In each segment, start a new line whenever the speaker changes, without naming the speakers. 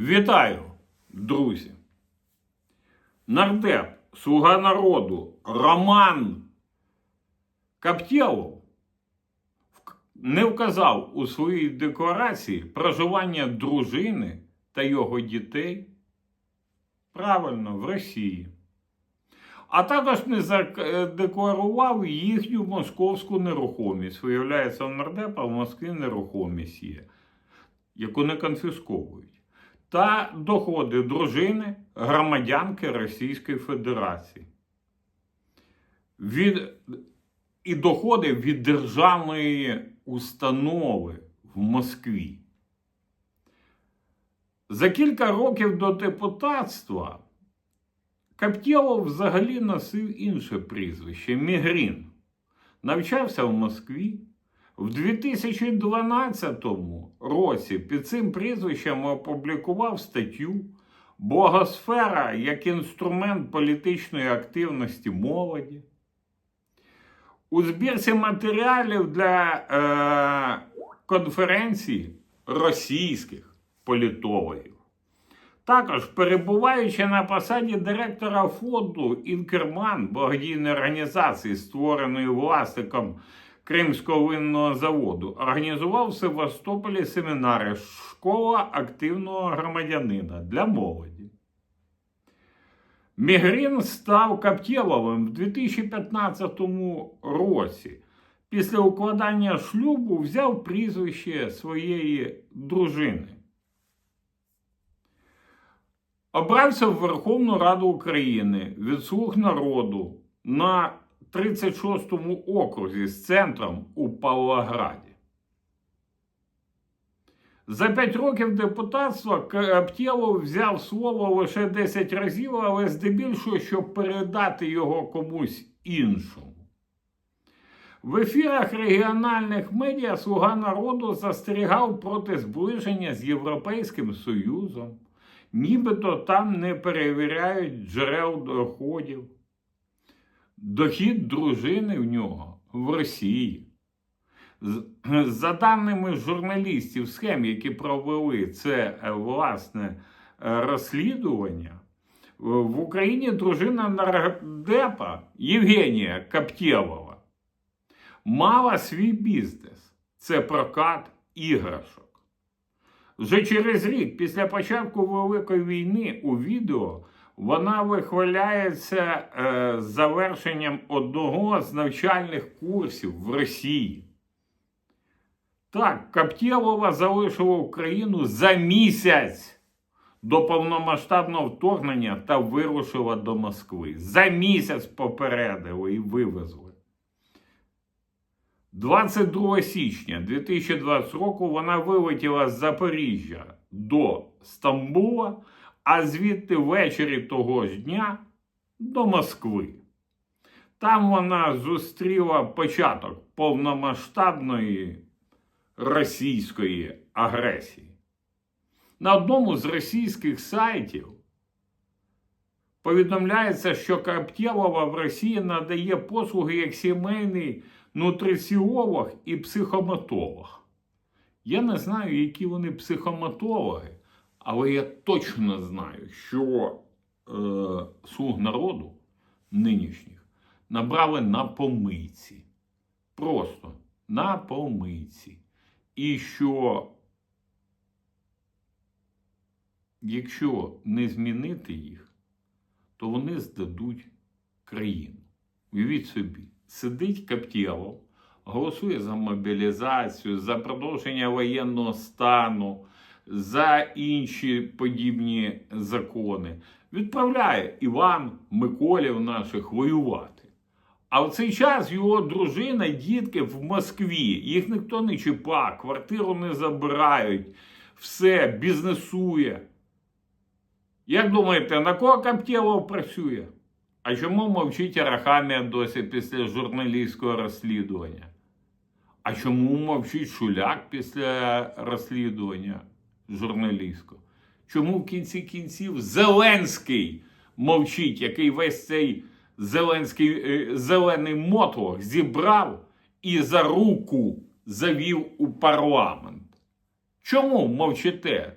Вітаю, друзі. Нардеп, слуга народу, Роман Каптєлов не вказав у своїй декларації проживання дружини та його дітей правильно в Росії. А також не задекларував їхню московську нерухомість. Виявляється, у нардепа в Москві нерухомість є, яку не конфісковують та доходи дружини громадянки Російської Федерації. Від, і доходи від державної установи в Москві. За кілька років до депутатства Каптєлов взагалі носив інше прізвище Мігрін. Навчався в Москві. В 2012 році під цим прізвищем опублікував статтю Богосфера як інструмент політичної активності молоді. У збірці матеріалів для е, конференції російських політологів. Також, перебуваючи на посаді директора фонду Інкерман, благодійної організації, створеної власником Кримського винного заводу, організував в Севастополі семінари Школа активного громадянина для молоді. Мігрін став Каптєловим в 2015 році. Після укладання шлюбу взяв прізвище своєї дружини. Обрався в Верховну Раду України від слуг народу на 36-му окрузі з центром у Павлограді. За 5 років депутатства Каптєлов взяв слово лише 10 разів, але здебільшого, щоб передати його комусь іншому. В ефірах регіональних медіа Слуга народу застерігав проти зближення з Європейським Союзом, нібито там не перевіряють джерел доходів. Дохід дружини в нього в Росії. За даними журналістів схем, які провели це е, власне е, розслідування, в- в Україні дружина нардепа Євгенія Каптєлова мала свій бізнес. Це прокат іграшок. Вже через рік після початку Великої війни у відео вона вихваляється е, завершенням одного з навчальних курсів в Росії. Так, Каптєлова залишила Україну за місяць до повномасштабного вторгнення та вирушила до Москви. За місяць попередили і вивезли. 22 січня 2020 року вона вилетіла з Запоріжжя до Стамбула, а звідти ввечері того ж дня до Москви. Там вона зустріла початок повномасштабної російської агресії. На одному з російських сайтів повідомляється, що Каптєлова в Росії надає послуги як сімейний нутриціолог і психоматолог. Я не знаю, які вони психоматологи, але я точно знаю, що е, слуг народу нинішніх набрали на помийці. Просто на помийці. І що, якщо не змінити їх, то вони здадуть країну. Уявіть собі, сидить Каптєлов, голосує за мобілізацію, за продовження воєнного стану, за інші подібні закони. Відправляє Іван Миколів наших воювати. А в цей час його дружина, дітки в Москві. Їх ніхто не чіпає, квартиру не забирають, все, бізнесує. Як думаєте, на кого Каптєлов працює? А чому мовчить Арахамія досі після журналістського розслідування? А чому мовчить Шуляк після розслідування журналістського? Чому в кінці кінців Зеленський мовчить, який весь цей Зеленський е, зелений мотлох зібрав і за руку завів у парламент? Чому мовчите?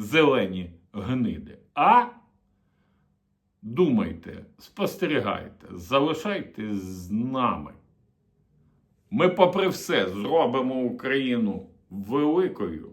зелені гниди. А думайте, спостерігайте, залишайтесь з нами. Ми, попри все, зробимо Україну великою,